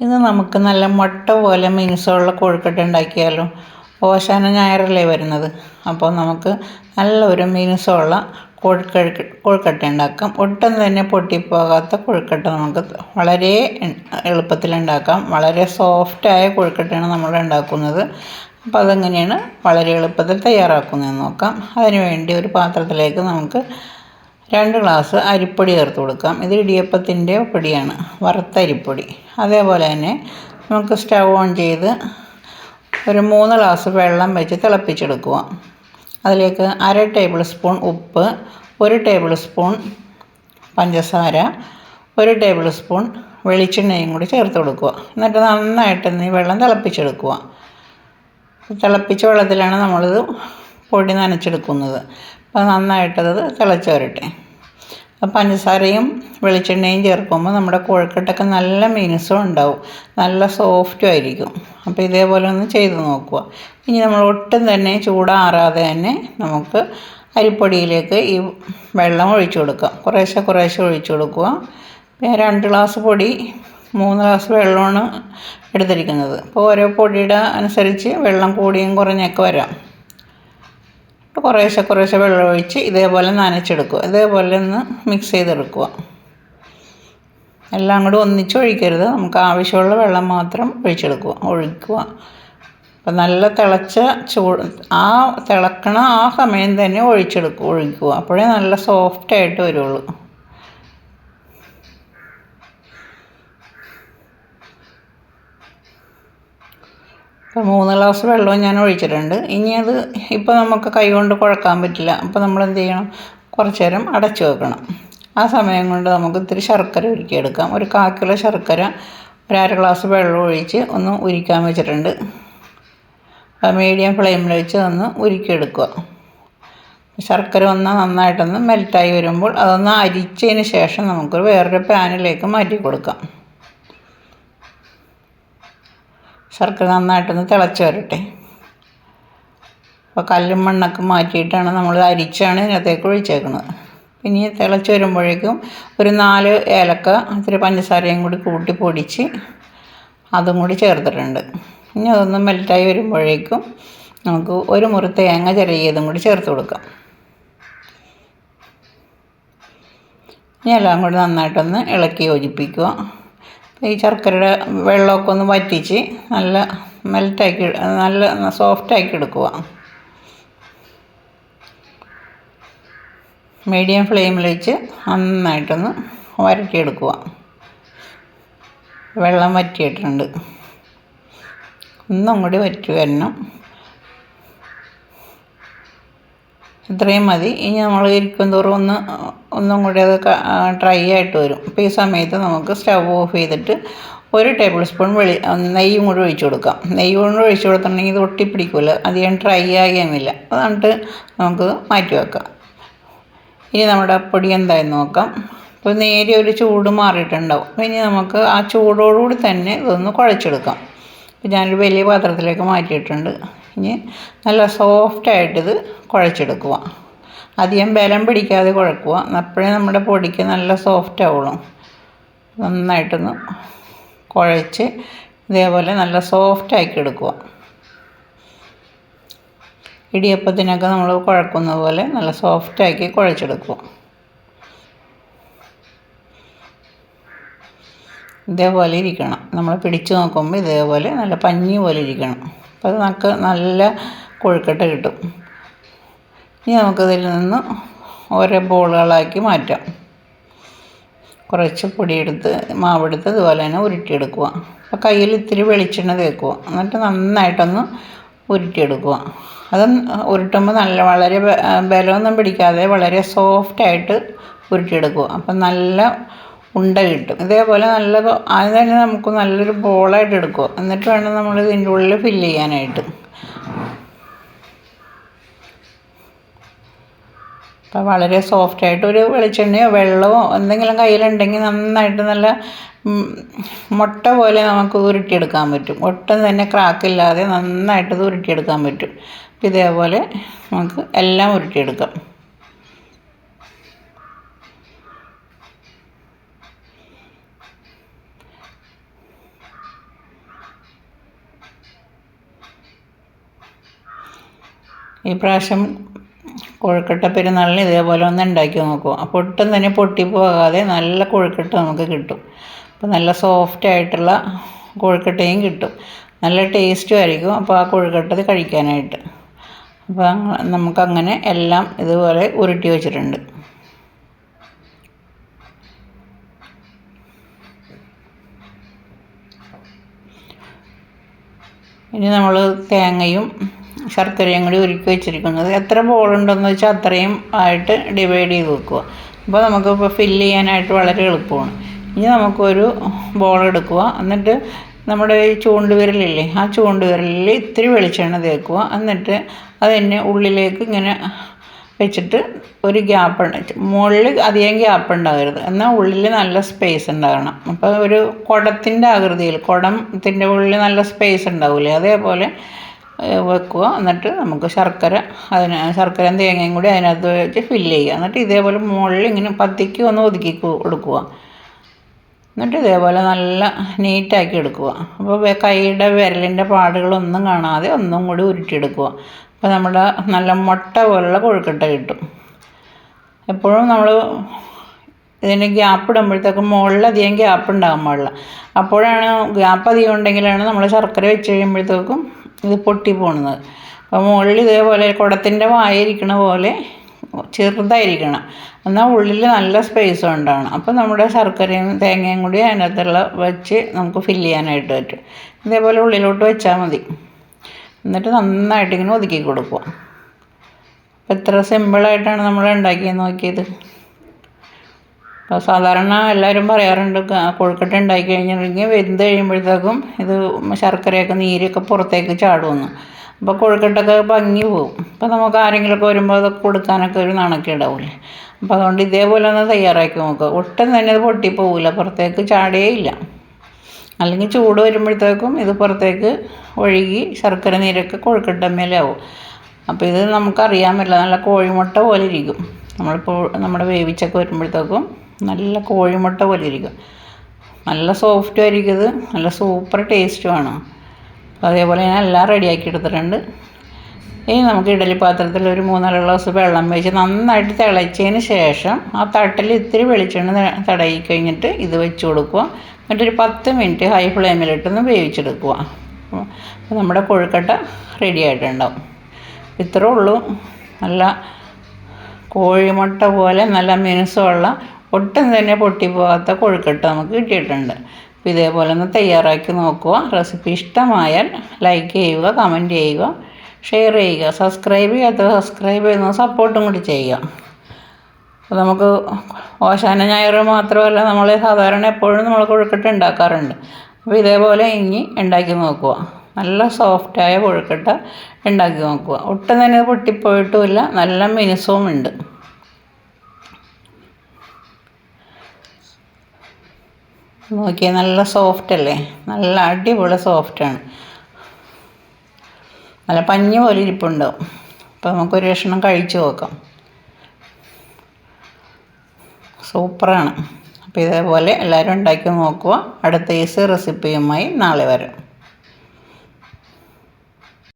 ഇന്ന് നമുക്ക് നല്ല മുട്ട പോലെ മിനുസമുള്ള കോഴിക്കട്ട ഉണ്ടാക്കിയാലോ. ഓശാന ഞായറല്ലേ വരുന്നത്. അപ്പോൾ നമുക്ക് നല്ല ഒരു മിനുസമുള്ള കൊഴുക്കഴ കോഴിക്കട്ട ഉണ്ടാക്കാം. ഒട്ടും തന്നെ പൊട്ടിപ്പോകാത്ത കോഴിക്കട്ട നമുക്ക് വളരെ എളുപ്പത്തിൽ ഉണ്ടാക്കാം. വളരെ സോഫ്റ്റായ കോഴിക്കട്ടയാണ് നമ്മൾ ഉണ്ടാക്കുന്നത്. അപ്പോൾ അതെങ്ങനെയാണ് വളരെ എളുപ്പത്തിൽ തയ്യാറാക്കുന്നതെന്ന് നോക്കാം. അതിനുവേണ്ടി ഒരു പാത്രത്തിലേക്ക് നമുക്ക് രണ്ട് ഗ്ലാസ് അരിപ്പൊടി ചേർത്ത് കൊടുക്കാം. ഇത് ഇടിയപ്പത്തിന്റെ പൊടിയാണ് വറുത്ത അരിപ്പൊടി. അതേപോലെ തന്നെ നമുക്ക് സ്റ്റൗ ഓൺ ചെയ്ത് ഒരു മൂന്ന് ഗ്ലാസ് വെള്ളം വെച്ച് തിളപ്പിച്ചെടുക്കുക. അതിലേക്ക് അര ടേബിൾ സ്പൂൺ ഉപ്പ് ഒരു ടേബിൾ സ്പൂൺ പഞ്ചസാര ഒരു ടേബിൾ സ്പൂൺ വെളിച്ചെണ്ണയും കൂടി ചേർത്ത് കൊടുക്കുക. എന്നിട്ട് നന്നായിട്ട് ഈ വെള്ളം തിളപ്പിച്ചെടുക്കുക. തിളപ്പിച്ച വെള്ളത്തിലാണ് നമ്മളിത് പൊടി നനച്ചെടുക്കുന്നത്. അപ്പോൾ നന്നായിട്ടത് തിളച്ച് വരട്ടെ. പഞ്ചസാരയും വെളിച്ചെണ്ണയും ചേർക്കുമ്പോൾ നമ്മുടെ കോഴിക്കട്ടൊക്കെ നല്ല മിനുസം ഉണ്ടാവും. നല്ല സോഫ്റ്റും ആയിരിക്കും. അപ്പോൾ ഇതേപോലെ ഒന്ന് ചെയ്ത് നോക്കുക. ഇനി നമ്മൾ ഒട്ടും തന്നെ ചൂടാറാതെ തന്നെ നമുക്ക് അരിപ്പൊടിയിലേക്ക് ഈ വെള്ളം ഒഴിച്ചു കൊടുക്കാം. കുറേശ്ശെ കുറേശ്ശെ ഒഴിച്ചു കൊടുക്കുക. പിന്നെ രണ്ട് ഗ്ലാസ് പൊടി മൂന്ന് ഗ്ലാസ് വെള്ളമാണ് എടുത്തിരിക്കുന്നത്. അപ്പോൾ ഓരോ പൊടിയുടെ അനുസരിച്ച് വെള്ളം കൂടിയും കുറഞ്ഞൊക്കെ വരാം. കുറേശ്ശെ കുറേശ്ശെ വെള്ളമൊഴിച്ച് ഇതേപോലെ നനച്ചെടുക്കുക. ഇതേപോലെ ഒന്ന് മിക്സ് ചെയ്തെടുക്കുക. എല്ലാം കൂടി ഒന്നിച്ച് ഒഴിക്കരുത് നമുക്ക് ആവശ്യമുള്ള വെള്ളം മാത്രം ഒഴിച്ചെടുക്കുക. ഒഴിക്കുക. അപ്പം നല്ല തിളച്ച ചൂട് ആ തിളക്കണ ആ സമയം തന്നെ ഒഴിച്ചെടുക്കുക. ഒഴിക്കുക. അപ്പോഴേ നല്ല സോഫ്റ്റായിട്ട് വരുള്ളൂ. ഇപ്പോൾ മൂന്ന് ഗ്ലാസ് വെള്ളവും ഞാൻ ഒഴിച്ചിട്ടുണ്ട്. ഇനി അത് ഇപ്പോൾ നമുക്ക് കൈകൊണ്ട് കുഴക്കാൻ പറ്റില്ല. അപ്പോൾ നമ്മൾ എന്ത് ചെയ്യണം? കുറച്ച് നേരം അടച്ചു വെക്കണം. ആ സമയം കൊണ്ട് നമുക്ക് ഇത്തിരി ശർക്കര ഉരുക്കിയെടുക്കാം. ഒരു കാ കിലോ ശർക്കര ഒരു അര ഗ്ലാസ് വെള്ളം ഒഴിച്ച് ഒന്ന് ഉരിക്കാൻ വെച്ചിട്ടുണ്ട്. മീഡിയം ഫ്ലെയിമിൽ വെച്ച് ഒന്ന് ഉരുക്കിയെടുക്കുക. ശർക്കര ഒന്ന് നന്നായിട്ടൊന്ന് മെൽറ്റായി വരുമ്പോൾ അതൊന്ന് അരിച്ചതിന് ശേഷം നമുക്ക് വേറൊരു പാനിലേക്ക് മാറ്റി കൊടുക്കാം. ശർക്കര നന്നായിട്ടൊന്ന് തിളച്ച് വരട്ടെ. അപ്പോൾ കല്ലും മണ്ണൊക്കെ മാറ്റിയിട്ടാണ് നമ്മൾ അരിച്ചാണ് ഇതിനകത്തേക്ക് ഒഴിച്ചേക്കുന്നത്. പിന്നെ തിളച്ച് വരുമ്പോഴേക്കും ഒരു നാല് ഏലക്ക ഇത്തിരി പഞ്ചസാരയും കൂടി കൂട്ടി പൊടിച്ച് അതും കൂടി ചേർത്തിട്ടുണ്ട്. ഇനി അതൊന്ന് മെൽറ്റായി വരുമ്പോഴേക്കും നമുക്ക് ഒരു മുറി തേങ്ങ ചെറിയതും കൂടി ചേർത്ത് കൊടുക്കാം. ഇനി എല്ലാം കൂടി നന്നായിട്ടൊന്ന് ഇളക്കി യോജിപ്പിക്കുക. ഈ ശർക്കരയുടെ വെള്ളമൊക്കെ ഒന്ന് വറ്റിച്ച് നല്ല മെൽറ്റാക്കി നല്ല സോഫ്റ്റാക്കി എടുക്കുക മീഡിയം ഫ്ലെയിമിൽ വെച്ച് നന്നായിട്ടൊന്ന് വരട്ടിയെടുക്കുക വെള്ളം വറ്റിയിട്ടുണ്ട്. ഒന്നും കൂടി വറ്റി വരണം. ഇത്രയും മതി. ഇനി നമ്മൾ ഇരിക്കും തോറും ഒന്ന് ഒന്നും കൂടി അത് ഡ്രൈ ആയിട്ട് വരും. അപ്പോൾ ഈ സമയത്ത് നമുക്ക് സ്റ്റവ് ഓഫ് ചെയ്തിട്ട് ഒരു ടേബിൾ സ്പൂൺ വെളി നെയ്യും കൂടി ഒഴിച്ചു കൊടുക്കാം. നെയ്യ് കൊണ്ട് ഒഴിച്ചു കൊടുത്തിട്ടുണ്ടെങ്കിൽ ഇത് ഒട്ടിപ്പിടിക്കില്ല അധികം ഡ്രൈ ആകുകയുമില്ല അതുകൊണ്ട് നമുക്ക് മാറ്റി വെക്കാം. ഇനി നമ്മുടെ പൊടി എന്തായി നോക്കാം. അപ്പോൾ നേരിയ ഒരു ചൂട് മാറിയിട്ടുണ്ടാവും. ഇനി നമുക്ക് ആ ചൂടോടുകൂടി തന്നെ ഇതൊന്ന് കുഴച്ചെടുക്കാം. ഞാനൊരു വലിയ പാത്രത്തിലേക്ക് മാറ്റിയിട്ടുണ്ട്. ഇനി നല്ല സോഫ്റ്റായിട്ടിത് കുഴച്ചെടുക്കുക അധികം ബലം പിടിക്കാതെ കുഴക്കുക അപ്പോഴേ നമ്മുടെ പൊടിക്ക് നല്ല സോഫ്റ്റ് ആവുള്ളൂ. നന്നായിട്ടൊന്ന് കുഴച്ച് ഇതേപോലെ നല്ല സോഫ്റ്റ് ആക്കി എടുക്കുക ഇടിയപ്പത്തിനൊക്കെ നമ്മൾ കുഴക്കുന്ന പോലെ നല്ല സോഫ്റ്റ് ആക്കി കുഴച്ചെടുക്കുക ഇതേപോലെ ഇരിക്കണം. നമ്മൾ പിടിച്ചു നോക്കുമ്പോൾ ഇതേപോലെ നല്ല പഞ്ഞി പോലെ ഇരിക്കണം. അപ്പോൾ നമുക്ക് നല്ല കൊഴുക്കട്ട കിട്ടും. ഇനി നമുക്കതിൽ നിന്ന് ഓരോ ബോളുകളാക്കി മാറ്റാം. കുറച്ച് പൊടിയെടുത്ത് മാവെടുത്ത് ഇതുപോലെ തന്നെ ഉരുട്ടിയെടുക്കുക. അപ്പോൾ കയ്യിൽ ഇത്തിരി വെളിച്ചെണ്ണ തേക്കുക. എന്നിട്ട് നന്നായിട്ടൊന്ന് ഉരുട്ടിയെടുക്കുക. അത് ഉരുട്ടുമ്പോൾ നല്ല വളരെ ബലമൊന്നും പിടിക്കാതെ വളരെ സോഫ്റ്റായിട്ട് ഉരുട്ടിയെടുക്കുക. അപ്പം നല്ല ഉണ്ട കിട്ടും ഇതേപോലെ നല്ല ആദ്യം തന്നെ നമുക്ക് നല്ലൊരു ബോളായിട്ട് എടുക്കുക എന്നിട്ട് വേണം നമ്മൾ ഇതിന്റെ ഉള്ളിൽ ഫില്ല് ചെയ്യാനായിട്ട്. അപ്പോൾ വളരെ സോഫ്റ്റായിട്ട് ഒരു വെളിച്ചെണ്ണയോ വെള്ളമോ എന്തെങ്കിലും കയ്യിലുണ്ടെങ്കിൽ നന്നായിട്ട് നല്ല മുട്ട പോലെ നമുക്ക് ഉരുട്ടിയെടുക്കാൻ പറ്റും. ഒട്ടും തന്നെ ക്രാക്കില്ലാതെ നന്നായിട്ട് ഉരുട്ടിയെടുക്കാൻ പറ്റും. ഇതേപോലെ നമുക്ക് എല്ലാം ഉരുട്ടിയെടുക്കാം. ഈ പ്രാവശ്യം കൊഴുക്കട്ട പെരുന്നാളിന് ഇതേപോലെ ഒന്ന് ഉണ്ടാക്കി നോക്കും. അപ്പോൾ ഒട്ടും തന്നെ പൊട്ടിപ്പോകാതെ നല്ല കൊഴുക്കട്ട നമുക്ക് കിട്ടും. അപ്പോൾ നല്ല സോഫ്റ്റ് ആയിട്ടുള്ള കൊഴുക്കട്ടയും കിട്ടും. നല്ല ടേസ്റ്റും ആയിരിക്കും അപ്പോൾ ആ കൊഴുക്കട്ടത് കഴിക്കാനായിട്ട്. അപ്പോൾ നമുക്കങ്ങനെ എല്ലാം ഇതുപോലെ ഉരുട്ടി വെച്ചിട്ടുണ്ട്. ഇനി നമ്മൾ തേങ്ങയും ശർക്കരയും കൂടി ഉരുക്കി വെച്ചിരിക്കുന്നത്. എത്ര ബോളുണ്ടെന്ന് വെച്ചാൽ അത്രയും ആയിട്ട് ഡിവൈഡ് ചെയ്ത് വെക്കുക. അപ്പോൾ നമുക്കിപ്പോൾ ഫില്ല് ചെയ്യാനായിട്ട് വളരെ എളുപ്പമാണ്. ഇനി നമുക്കൊരു ബോൾ എടുക്കുക. എന്നിട്ട് നമ്മുടെ ഈ ചൂണ്ട് വിരലില്ലേ ആ ചൂണ്ട് വിരലിൽ ഇത്തിരി വെളിച്ചെണ്ണ തേക്കുക. എന്നിട്ട് അതെന്നെ ഉള്ളിലേക്ക് ഇങ്ങനെ വെച്ചിട്ട് ഒരു ഗ്യാപ്പ് മുകളിൽ അധികം ഗ്യാപ്പ് ഉണ്ടാകരുത്. എന്നാൽ ഉള്ളിൽ നല്ല സ്പേസ് ഉണ്ടാകണം. അപ്പോൾ ഒരു കുടത്തിന്റെ ആകൃതിയിൽ കുടത്തിന്റെ ഉള്ളിൽ നല്ല സ്പേസ് ഉണ്ടാവില്ലേ അതേപോലെ വെക്കുക. എന്നിട്ട് നമുക്ക് ശർക്കര അതിന് ശർക്കരയും തേങ്ങയും കൂടി അതിനകത്ത് വെച്ച് ഫില്ല് ചെയ്യുക. എന്നിട്ട് ഇതേപോലെ മുകളിൽ ഇങ്ങനെ പത്തിക്ക് ഒന്ന് ഒതുക്കി കൊടുക്കുക എന്നിട്ട് ഇതേപോലെ നല്ല നീറ്റാക്കി എടുക്കുക. അപ്പോൾ കൈയുടെ വിരലിന്റെ പാടുകളൊന്നും കാണാതെ ഒന്നും കൂടി ഉരുട്ടിയെടുക്കുക. അപ്പോൾ നമ്മുടെ നല്ല മുട്ട പോലുള്ള കൊഴുക്കട്ട കിട്ടും. എപ്പോഴും നമ്മൾ ഇതിന് ഗ്യാപ്പ് ഇടുമ്പോഴത്തേക്കും മുകളിലധികം ഗ്യാപ്പ് ഉണ്ടാകാൻ പാടില്ല. അപ്പോഴാണ് ഗ്യാപ്പ് അധികം ഉണ്ടെങ്കിലാണ് നമ്മൾ ശർക്കര വെച്ച് കഴിയുമ്പോഴത്തേക്കും ഇത് പൊട്ടി പോകുന്നത് അപ്പോൾ മുകളിൽ ഇതേപോലെ കുടത്തിന്റെ വായിരിക്കണ പോലെ ചെറുതായിരിക്കണം. എന്നാൽ ഉള്ളിൽ നല്ല സ്പേസ് ഉണ്ടാവണം. അപ്പോൾ നമ്മുടെ ശർക്കരയും തേങ്ങയും കൂടി അതിനകത്തുള്ള വെച്ച് നമുക്ക് ഫില്ല് ചെയ്യാനായിട്ട് പറ്റും. ഇതേപോലെ ഉള്ളിലോട്ട് വെച്ചാൽ മതി. എന്നിട്ട് നന്നായിട്ട് ഇങ്ങനെ ഒതുക്കി കൊടുക്കുക. അപ്പോൾ എത്ര സിമ്പിളായിട്ടാണ് നമ്മൾ ഉണ്ടാക്കിയത് നോക്കിയത്? സാധാരണ എല്ലാവരും പറയാറുണ്ട് കൊഴുക്കട്ട ഉണ്ടാക്കി കഴിഞ്ഞിട്ടുണ്ടെങ്കിൽ വെന്ത് കഴിയുമ്പോഴത്തേക്കും ഇത് ശർക്കരയൊക്കെ നീരൊക്കെ പുറത്തേക്ക് ചാടുമെന്ന്. അപ്പോൾ കൊഴുക്കട്ടൊക്കെ ഭംഗി പോകും അപ്പോൾ നമുക്ക് ആരെങ്കിലുമൊക്കെ വരുമ്പോൾ അതൊക്കെ കൊടുക്കാനൊക്കെ ഒരു നാണക്കേടാവില്ലേ അപ്പോൾ അതുകൊണ്ട് ഇതേപോലെ ഒന്ന് തയ്യാറാക്കി നോക്കുക. ഒട്ടും തന്നെ ഇത് പൊട്ടിപ്പോവില്ല പുറത്തേക്ക് ഇല്ല. അല്ലെങ്കിൽ ചൂട് വരുമ്പോഴത്തേക്കും ഇത് പുറത്തേക്ക് ഒഴുകി ശർക്കര നീരൊക്കെ കൊഴുക്കട്ടമ്മേലാവും അപ്പോൾ ഇത് നമുക്കറിയാൻ പറ്റില്ല. നല്ല കോഴിമുട്ട പോലെ ഇരിക്കും. നമ്മളിപ്പോൾ നമ്മുടെ വേവിച്ചൊക്കെ വരുമ്പോഴത്തേക്കും നല്ല കോഴിമുട്ട പോലെ ഇരിക്കും. നല്ല സോഫ്റ്റും ആയിരിക്കും ഇത്. നല്ല സൂപ്പർ ടേസ്റ്റുമാണ് അതേപോലെ ഞാൻ എല്ലാം റെഡിയാക്കി എടുത്തിട്ടുണ്ട്. ഇനി നമുക്ക് ഇഡലി പാത്രത്തിൽ ഒരു മൂന്നാൽ ഗ്ലാസ് വെള്ളം വെച്ച് നന്നായിട്ട് തിളച്ചതിന് ശേഷം ആ തട്ടിൽ ഇത്തിരി വെളിച്ചെണ്ണ തടയി കഴിഞ്ഞിട്ട് ഇത് വെച്ച് കൊടുക്കുക. എന്നിട്ടൊരു പത്ത് മിനിറ്റ് ഹൈ ഫ്ലെയിമിലിട്ടൊന്ന് വേവിച്ചെടുക്കുക. അപ്പോൾ നമ്മുടെ കൊഴുക്കട്ട റെഡി ആയിട്ടുണ്ടാവും. ഇത്രേ ഉള്ളൂ. നല്ല കോഴിമുട്ട പോലെ നല്ല മിനുസമുള്ള ഒട്ടും തന്നെ പൊട്ടിപ്പോകാത്ത കൊഴുക്കട്ട നമുക്ക് കിട്ടിയിട്ടുണ്ട്. അപ്പോൾ ഇതേപോലെ ഒന്ന് തയ്യാറാക്കി നോക്കുക. റെസിപ്പി ഇഷ്ടമായാൽ ലൈക്ക് ചെയ്യുക കമന്റ് ചെയ്യുക ഷെയർ ചെയ്യുക സബ്സ്ക്രൈബ് ചെയ്യാത്ത സബ്സ്ക്രൈബ് ചെയ്യുന്ന സപ്പോർട്ടും കൂടി ചെയ്യുക. അപ്പോൾ നമുക്ക് ഓശാന ഞായർ മാത്രമല്ല നമ്മൾ സാധാരണ എപ്പോഴും നമ്മൾ കൊഴുക്കട്ട ഉണ്ടാക്കാറുണ്ട്. അപ്പോൾ ഇതേപോലെ ഇനി ഉണ്ടാക്കി നോക്കുക. നല്ല സോഫ്റ്റായ കൊഴുക്കട്ട ഉണ്ടാക്കി നോക്കുക. ഒട്ടും തന്നെ പൊട്ടിപ്പോയിട്ടുമില്ല. നല്ല മിനുസവും ഉണ്ട് നോക്കിയാൽ നല്ല സോഫ്റ്റ് അല്ലേ? നല്ല അടിപൊളി സോഫ്റ്റാണ് നല്ല പഞ്ഞി പോലെ ഇരിപ്പുണ്ടാവും അപ്പോൾ നമുക്കൊരു ഭക്ഷണം കഴിച്ചു നോക്കാം. സൂപ്പറാണ്. അപ്പോൾ ഇതേപോലെ എല്ലാവരും ഉണ്ടാക്കി നോക്കുക. അടുത്ത ഈസി റെസിപ്പിയുമായി നാളെ വരാം.